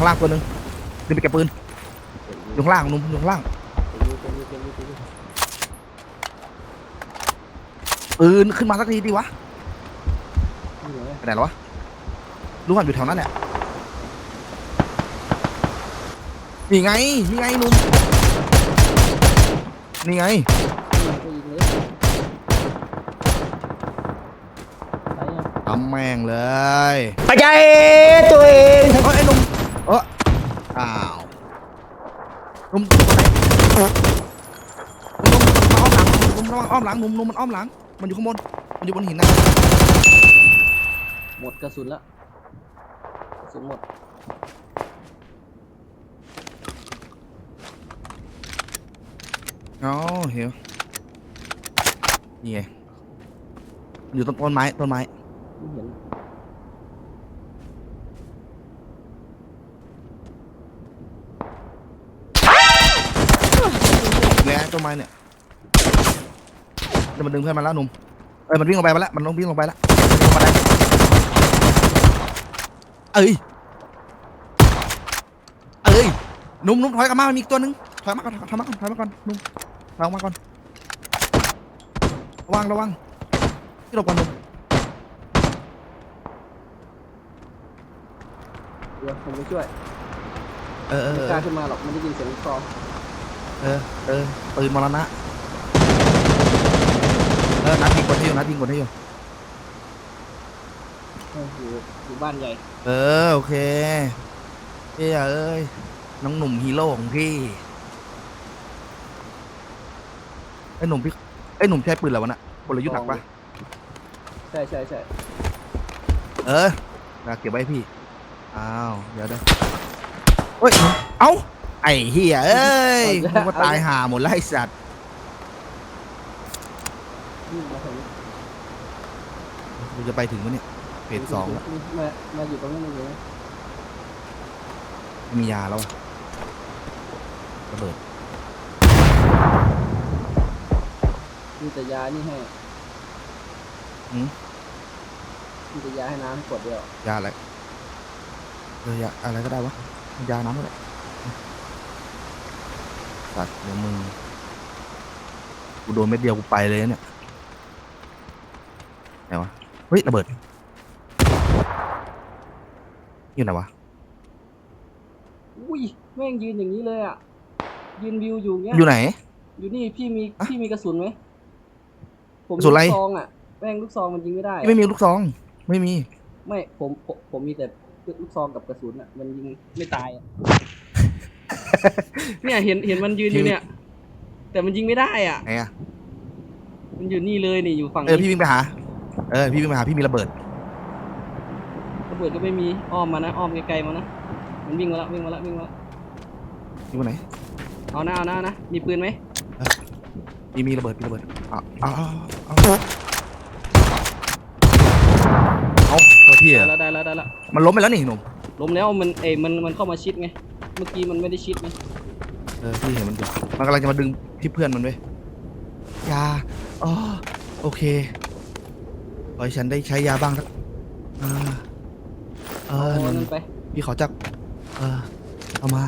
ข้างล่างตัวหนึงดึงไปเก็บปืนอยู่ข้างล่างนุ่มอยู่ข้างล่างเต็มอยู่เต็มอยู่เต็มอยู่เต็มอยู่ปืนขึ้นมาสักทีดิวะนี่เหรอไปไหนแล้ววะรู้ว่าอยู่แถวนั้นแหละนี่ไงนี่ไงนุ่มนี่ไงนี่ก็ยิงเลยใช่ยังทำแม่งเลยปัจจัยตัวเองเอ้ยไอ้นุ่มเออ อ้าวนุ่มนุ่มนุ่มมันอ้อมหลังนุ่มนุ่มมันอ้อมหลังนุ่มนุ่มมันอ้อมหลัง มันอยู่ข้างบน มันอยู่บนหินนะหมดกระสุนละกระสุนหมดอ๋อเหียวนี่ไงอยู่ต้นต้นไม้ต้นไม้ไม่เห็น แล้ว ต้นไม้เนี่ยเดี๋ยวมันดึงเพื่อนมาแล้วหนุ่มเอ้ยมันวิ่งลงไปมาแล้วมันลงวิ่งลงไปแล้วลงมาได้เอ้ยเอ้ยหนุ่มหนุ่มถอยกลับมามันมีอีกตัวหนึงถอยมาก่อนถอยมาก่อนถอยมาก่อนหนุ่มถอยมาก่อนระวังระวังที่หลบก่อนหนุ่มเดี๋ยวผมไปช่วยเออเออไม่เอกล้าอขึ้นมาหรอกมันได้ยินเสียงลูกซอง เออ เออปืนมรณะ เออ นัดยิงกดให้อยู่ นัดยิงกดให้อยู่เอออยู่อยู่บ้านใหญ่เออ โอเคเอ้ยเอ้ย น้องหนุ่มฮีโร่ของพี่ไอ้หนุ่มพี่ไอ้หนุ่มใช้ปืนอะไรวะน่ะกลยุทธ์หนักปะใช่ใช่ใช่เออน่ะเก็บไว้ให้พี่ อ้าว เดี๋ยวเดี๋ยวเฮ้ย เอ้า ไอ้เฮียเอ้ยกูก็ตายห่าหมดแล้วไอ้สัตว์วิ่งมาถึงกูจะไปถึงวะเนี่ยเพจสองแล้วมามาอยู่ตรงนี้นเลยมียาแล้วอะระเบิดมีแต่ยานี่ให้หืมมีแต่ยาให้น้ำให้กดเดียวยาอะไรเออยาอะไรก็ได้วะยาน้ำก็ได้ สัตว์เดี๋ยวมึง กูโดนเม็ดเดียวกูไปเลยนะเนี่ยไหนวะ เฮ้ยระเบิด อยู่ไหนวะ อุ้ยแม่งยืนอย่างนี้เลยอะ ยืนวิวอยู่เงี้ย อยู่ไหน อยู่นี่พี่มีอะพี่มีกระสุนไหมผมกระสุนอะไร ลูกซองอะแม่งลูกซองมันยิงไม่ได้อะไม่มีลูกซอง ไม่มี ไม่ผมผมผมมีแต่ลูกซองกับกระสุนอะมันยิงไม่ตายอะ เนี่ยเห็นเห็นมันยืนอยู่เนี่ย แต่มันยิงไม่ได้อะไหนอะมันอยู่นี่เลยนี่อยู่ฝั่งเออนี้พี่วิ่งไปหา เออพี่วิ่งไปหาพี่มีระเบิด ระเบิดก็ไม่มีอ้อมมานะอ้อมไกลๆมานะมันวิ่งมาแล้ววิ่งมาแล้ววิ่งมาแล้วอยู่ไหน เอานะเอานะเอานะมีปืนไหมมีมีระเบิดมีระเบิดเอ้าเอ้าเอาเอาตัวที่ได้อะแล้วได้แล้วได้แล้วมันล้มไปแล้วนี่หนุ่มล้มแล้วมันเอยมันมันเข้ามาชิดไงเมื่อกี้มันไม่ได้ชิดไงเออพี่เห็นมันอยู่มันกำลังจะมาดึงที่เพื่อนมันไว้ยยาอ๋อโอเคขอให้ฉันได้ใช้ยาบ้างสักอ่าเอเอาอหอันนุ่นั่มนไปพี่ขอจักเออเอามา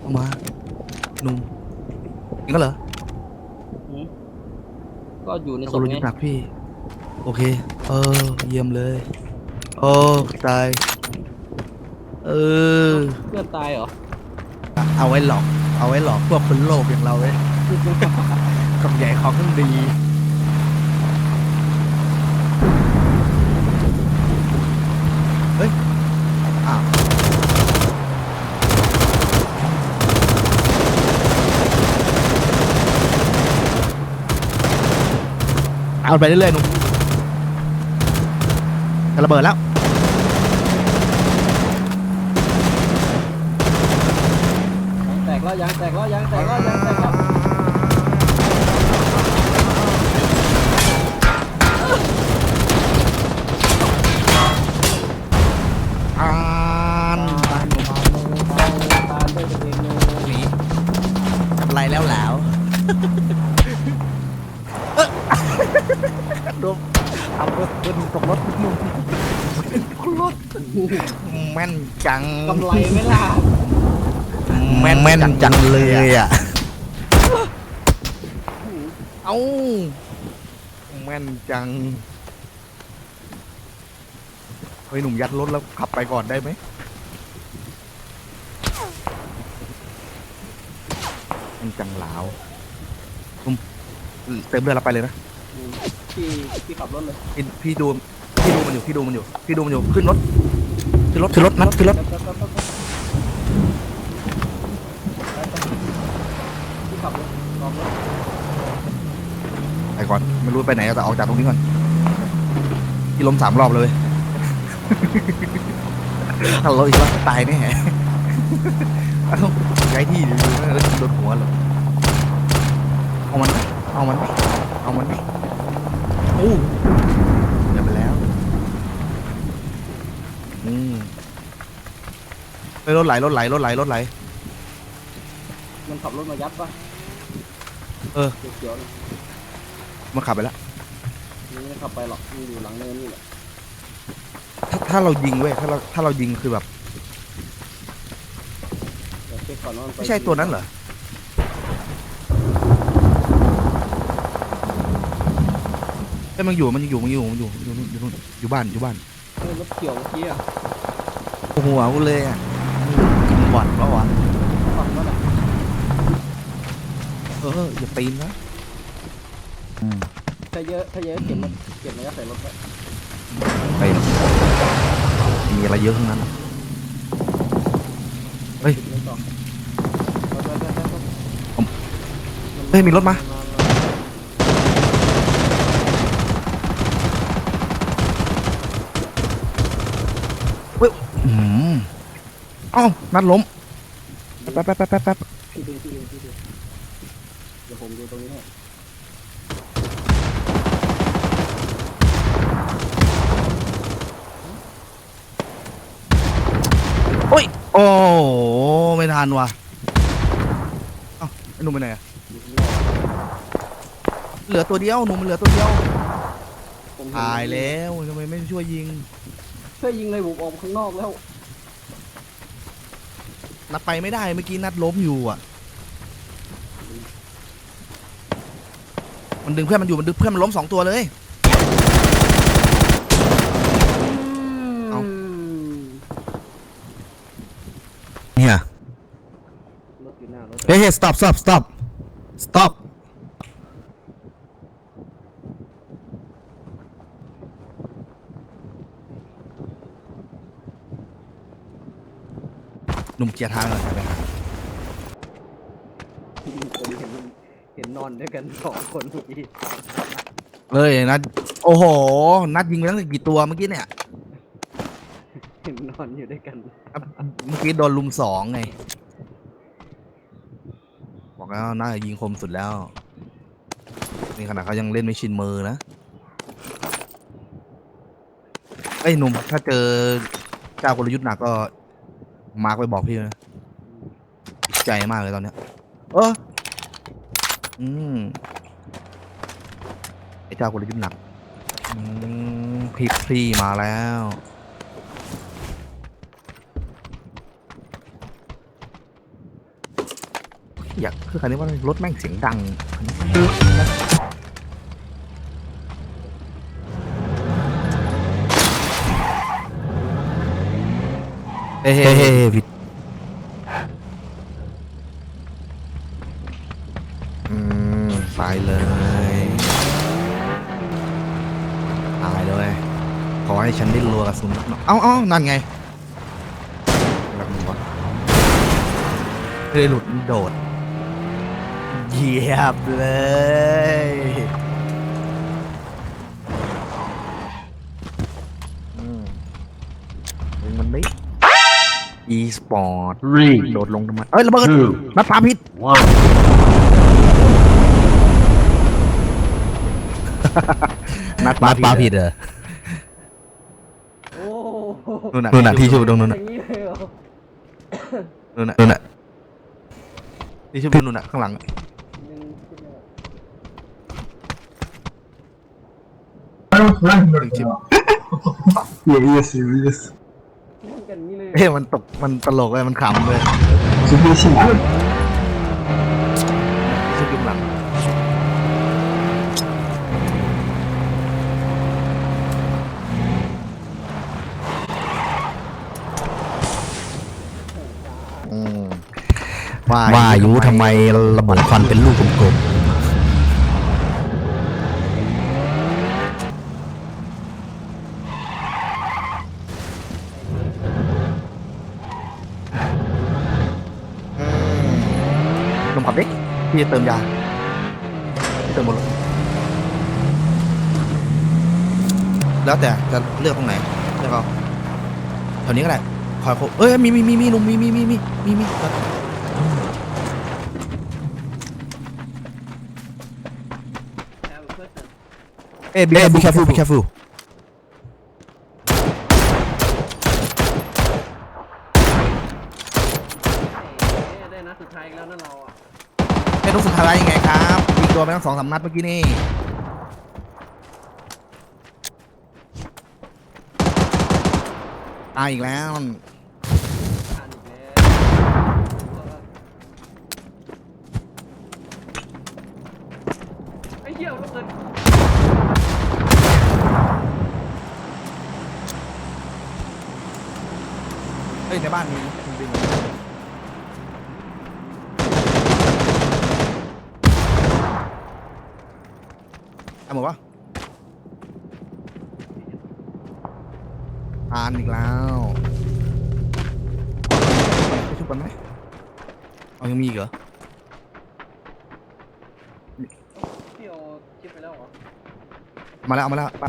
เอามาหนุ่มจริงก็เหรอหืมก็อยู่ในเอาศพรถไงยึดหนักพี่ โอเค เออ เยี่ยมเลย โอ้ตาย เออ เพื่อนตายเหรอเอาไว้หลอก เอาไว้หลอกพวกคนโลภอย่างเราเว้ยคำใหญ่ของดีเฮ้ยอ้าวเอาไปเรื่อยๆหนุ่มจะระเบิดแล้ว ยางแตกแล้ว ยางแตกแล้วยางแตกแล้วยางแตกแล้วอ่านตานหนุ่มตามด้วยตัวเองเลยหนีทำไรแล้วแล้วโดนเอารถบนตกรถนุ่มตกรถแม่นจังกำไรไม่ล่ะ นแม่นจังเลยอะเอ้าแม่นจังเฮ้ยหนุ่มยัดรถแล้วขับไปก่อนได้ไหมแม่นจังหลาวหนุ่มเติมเรือเราไปเลยนะอืมพี่พี่ขับรถเลยพี่พี่ดูพี่ดูมันอยู่พี่ดูมันอยู่พี่ดูมันอยู่ขึ้นรถขึ้นรถขึ้นรถนัดขึ้นรถ แป๊บแป๊บแป๊บแป๊บพี่ขับรถลองรถ ไป ก่อน ไม่รู้ไปไหนแต่ออกจากตรงนี้ก่อนพี่ล้มสามรอบเลยเว้ยถ้าเราอีกรอบตายแน่เอ้าย้ายที่ดูๆแล้วโดนหัวเหรอเอามันไหมเอามันไหมเอามันไหมโอ้เดี๋ยวไปแล้วอืมเฮ้ยรถไหลรถไหลรถไหลรถไหลมันขับรถมายัดปะเออเขียวๆเนี่ย มันขับไปแล้วมันไม่ได้ขับไปหรอกมันอยู่หลังเนินนี่แหละถ้าถ้าเรายิงเว้ยถ้าเราถ้าเรายิงคือแบบ เดี๋ยวเช็คก่อนว่ามันไปไม่ใช่ตัวนั้นเหรอ เอ้ยมันอยู่ มันยังอยู่ มันอยู่ มันอยู่อยู่นู่นอยู่นู่นอยู่บ้าน อยู่บ้านเฮ้ยรถเขียวเมื่อกี้อะโอ้โหหัวกูเลยอะหวัดปะวะฝั่งนั้นอะเออ อย่าปีนนะอืม ถ้าเยอะถ้าเยอะเก็บมาเก็บมายัดใส่รถไว้ไปมีอะไรเยอะทั้งนั้นเฮ้ยติดไว้ต่อไปไปไปไปไปเฮ้ยมีรถมาอืมเอ้านัดล้มแป๊บแป๊บแป๊บแป๊บแป๊บพี่ดูพี่ดูพี่ดูเดี๋ยวผมดูตรงนี้ให้ โอ้ยโอ้โหไม่ทันว่ะเอ้าไอ้หนุ่มไปไหนอะอยู่ข้างนอกเหลือตัวเดียวหนุ่มมันเหลือตัวเดียวผมเห็นตายแล้วทำไมไม่ช่วยยิง ช่วยยิงเลยผมออกข้างนอกแล้วนัดไปไม่ได้เมื่อกี้นัดล้มอยู่อะ มันดึงเพื่อนมันอยู่มันดึงเพื่อนมันล้มสองตัวเลย เอ้า เนี่ยรถอยู่หน้ารถเฮ้ย stop stop stop stop หนุ่มเกียร์ทางเลยไปหาผมเห็นเห็นนอนด้วยกันสองคนเมื่อกี้เฮ้ยนัด โอ้โห นัดยิงไปตั้งแต่กี่ตัวเมื่อกี้เนี่ยเห็ นอนอยู่ด้วยกันเมื่อกี้โดนลุมสองไง บอกแล้วน่าจะยิงคมสุดแล้ว นี่ขนาดเขายังเล่นไม่ชินมือนะไอ้ยหนุ่มถ้าเจอเจ้ากลยุทธ์หนักก็มาร์กไปบอกพี่นะใจมากเลยตอนเนี้ย เอออืมไอ้เจ้ากลยุทธ์หนักอืมพลิกพลีมาแล้ว อยากคือคันนี้ว่ารถแม่งเสียงดังเฮ้เฮ้เฮ้ผิดอืมตายเลยตายเลย ขอให้ฉันได้รัวกระสุนหน่อยเอ้าเอ้านั่นไงรักมึงวะเฮ้ยหลุดโดด เหยียบเลย อืมยิงมันดิ e sport Three, โดดลงทำไมเอ้ยระเบิด two, นัดปาผิด one. นัดปาผิดเหรอ โอ้โหนู่นน่ะนู่นน่ะที่ชูตรงนู้นอน่ะย่างนี้เลยเหรอนู่นน่ะนู่นน่ะที่ชูนู่นน่ะข้างหลัง ยังขึ้น ไม่ได้หนึ่งชิป Yeah, yes, yes. เอ้ยมันตกมันตลกเลยมันขำเลยสุดยอดสุดยอดชุดยุคหลังอืมว่าอายุทำไมระบบควันเป็นลูกกลมลงขับดิ พี่จะเติมยาพี่เติมหมดเลยแล้วแต่จะเลือกตรงไหนเลือกเอาแถวนี้ก็ได้คอยโคเอ้ยมีมีมีมีหนุ่มมีมีมีมีมีมีแล้วเอ้ยเอ้ย be careful be careful เอ้ยได้นัดสุดท้ายอีกแล้วนั่นเราอะ เอ้ยลูกสุดท้ายยังไงครับยิง ตัวไปทั้งสองสามนัดเมื่อกี้นี่ตายอีกแล้วผ่านอีกแล้วไอ้เหี้ยมันเกิดเฮ้ยในบ้านมีมีดึง ทำหมดปะทานอีกแล้วไปชุบกันไหมเอายังมีอีกเหรอพี่เอาคลิปไปแล้วเหรอมาแล้วเอามาแล้วไป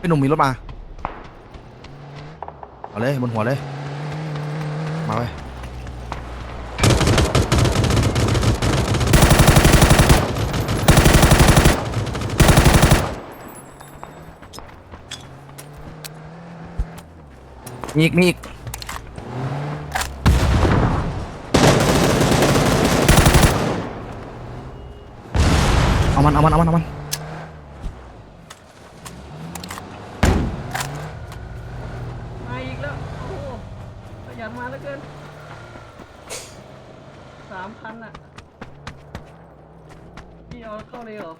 พี่หนุ่มมีรถมาเอาเลยบนหัวเลยมาไป มีอีกมีอีกเอามันเอามันเอามันเอามันมาอีกแล้ว โอ้โหขยันมาแล้วเกินสามพันอะ พี่เอาเข้าเลยเหรอ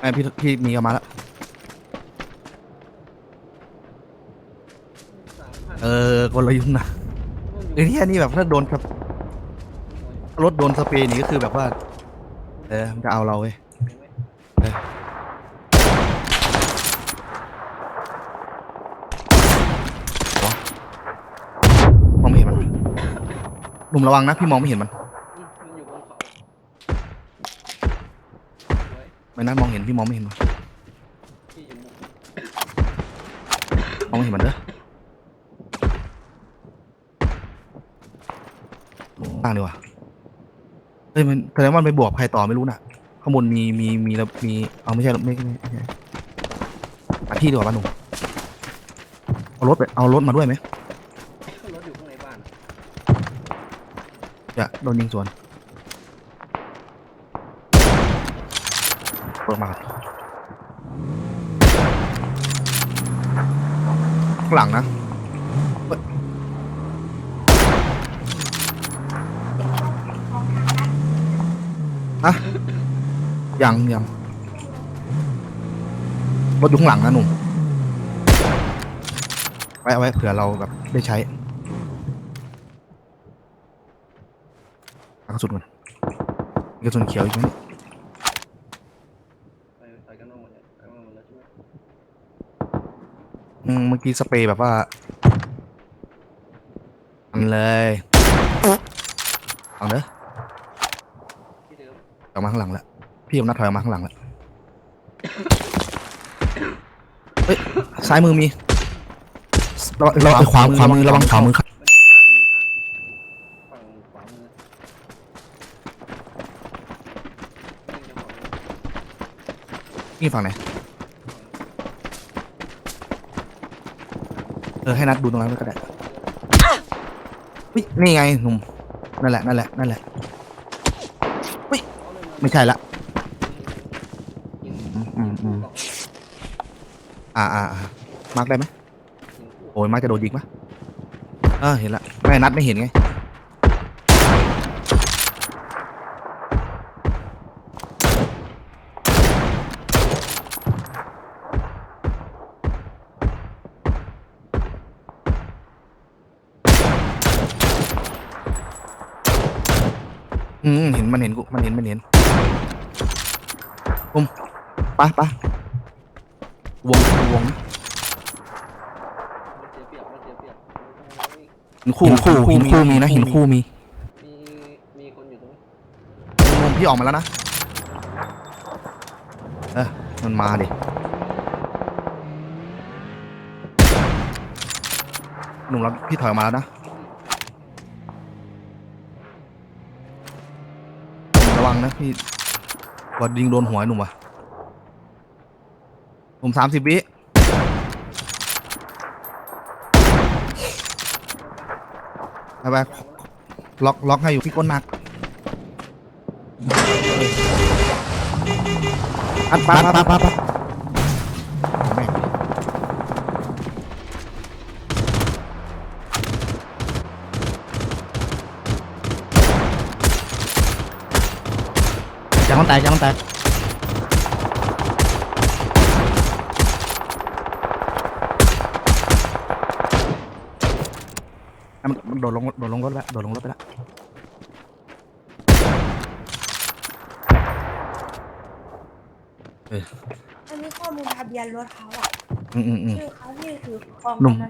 ไอพี่พี่มีเอามาแล้ว สามพัน เออกลยุทธ์นะไอ้ที่นี่แบบถ้าโดนสเปรถโดนสเปรย์นี่ก็คือแบบว่า เออมันจะเอาเราเว้ยมองไม่เห็นมันหนุ่มระวังนะพี่มองไม่เห็นมันมันอยู่บนเขาสวยไม่นะมองเห็นพี่มองไม่เห็นมันพี่อยู่มุมมองไม่เห็นมันเด้อั้งดีกว่าเฮ้ยมันแสดงว่ามันไปบวกใครต่อไม่รู้น่ะ ข้างบนมีมีมีแล้วมีเอาไม่ใช่หรอกไม่ไม่ไม่ใช่มาที่ดีกว่าป้าหนุ่มเอารถไปเอารถมาด้วยไหมรถอยู่ข้างในบ้านอะอย่าโดนยิงสวนเปิดมาก่อนข้างหลังนะเฮ้ย อะยังยังรถอยู่ข้างหลังนะหนุ่มไว้เอาไว้เผื่อเราแบบได้ใช้เอากระสุนก่อนมีกระสุนเขียวอีกไหมไปไปกันนอกหมดเลยไปกันนอกหมดแล้วใช่ไหมอืมเมื่อกี้สเปรย์แบบว่าอันเลยเอาเด้อที่เดิม ออกมาข้างหลังแล้วพี่อำนาจถอยออกมาข้างหลังแล้วเฮ้ยซ้ายมือมีระวังระวังขวาขวามือระวังขวามือครับมันยิงพลาดมันยิงพลาดฝั่งขวามือยิงจะบอกเลยนี่ฝั่งไหนเออให้นัดดูตรงนั้นไว้ก็ได้เฮ้ยนี่ไงหนุ่มนั่นแหละนั่นแหละนั่นแหละเอาเลยมา ไม่ใช่ละอืมอ่าอ่าอ่ามาร์กได้ไหมโอ้ยมาร์กจะโดนยิงปะเออเห็นละไม่นัดไม่เห็นไงอืมเห็นมันเห็นกูมันเห็นมันเห็น ปุ้มไปะปะวงวงนะมันเสียเปรียบมันเสียเปรียบหินคู่หินคู่หินคู่มีนะหินคู่มีมีมีคนอยู่ตรงนี้วงพี่ออกมาแล้วนะเออมันมาดิหนุ่มเราพี่ถอยออกมาแล้วนะระวังนะพี่ ว่ายิงโดนหัวไอ้หนุ่มวะผมสามสิบวิไปไปล็อกล็อกให้อยู่พี่ก้นหนักอัดปั๊บปั๊บปั๊ปั๊บ แตกยางมันแตกอะมันมันโดดลงโดดลงรถแล้วโดดลงรถไปแล้วอันนี้ข้อมูลทะเบียนรถเขาอะอืมอืมอืม ชื่อเขาที่คือความหนุ่มนะ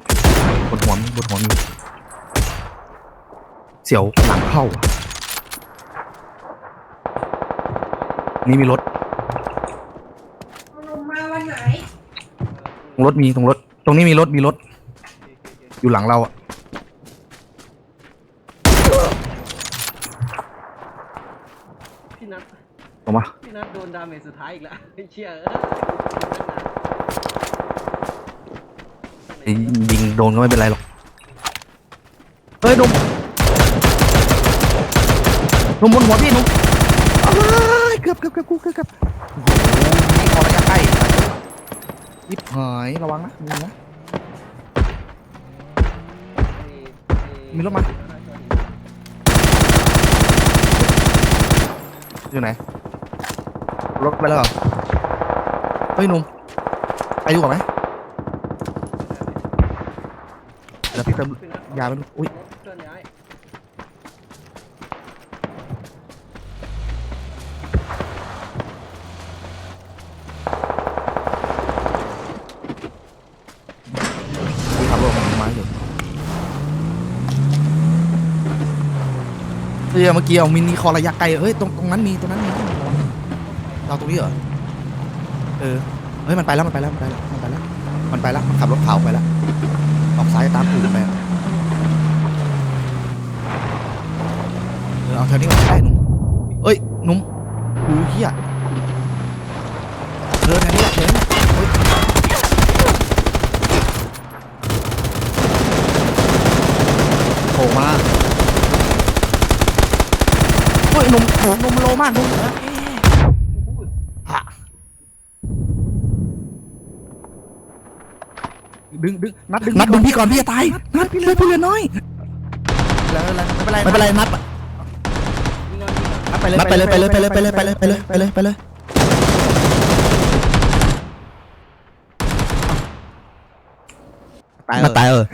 บนหัวมีบนหัวมีเสียวหลังเข้าอะ นี่มีรถ เอาลงมาวันไหน ตรงรถมีตรงรถ ตรงนี้มีรถมีรถ อยู่หลังเราอะพี่นัทออกมา พี่นัทโดนดาเมจสุดท้ายอีกแล้วไอ้เชี่ยไอ้ยิงโดนก็ไม่เป็นไรหรอก เฮ้ยหนุ่มหนุ่มบนหัวพี่หนุ่มอ้ายเกือบเกือบเกือบกูเกือบเกือบโอ้โหนี่พอระยะใกล้ยิบหายระวังนะมีนะ มีรถมา อยู่ไหน รถไปแล้วเหรอ เฮ้ยหนุ่มไปดูก่อนไหมเดี๋ยวพี่เติมยาไปดูอุ๊ย เคลื่อนย้าย พี่ขับรถมาไม้อยู่ เฮ้อเมื่อกี้เอามินิคอระยะไกลเฮ้ยตรงตรงนั้นมีตรงนั้นมีเราตรงนี้เหรอเออเฮ้ยมันไปแล้วมันไปแล้วมันไปแล้วมันไปแล้วมันไปแล้วมันขับรถขาวไปแล้วออกซ้ายตามกูไปเออเอาแถวนี้มาได้หนุ่มเอ้ยหนุ่มดูเฮียเออแถวนี้แหละแถวนี้เฮ้ยโผล่มาเฮ้ยห นมโหนมโลมากนุ่มเอ๊ะอะดึงดึงนัดดึงนัดดึงพี่ก่อนพี่จะตายนัดพี่เลยพี่เลือน้อยแล้วแล้วไม่เป็นไรไม่เป็นไรนัดนัดไปเลยนัดไปเลยไปเลยไปเลยไปเลยไปเลยไปเลยไปเลยไปเลยตายนัดตายเออ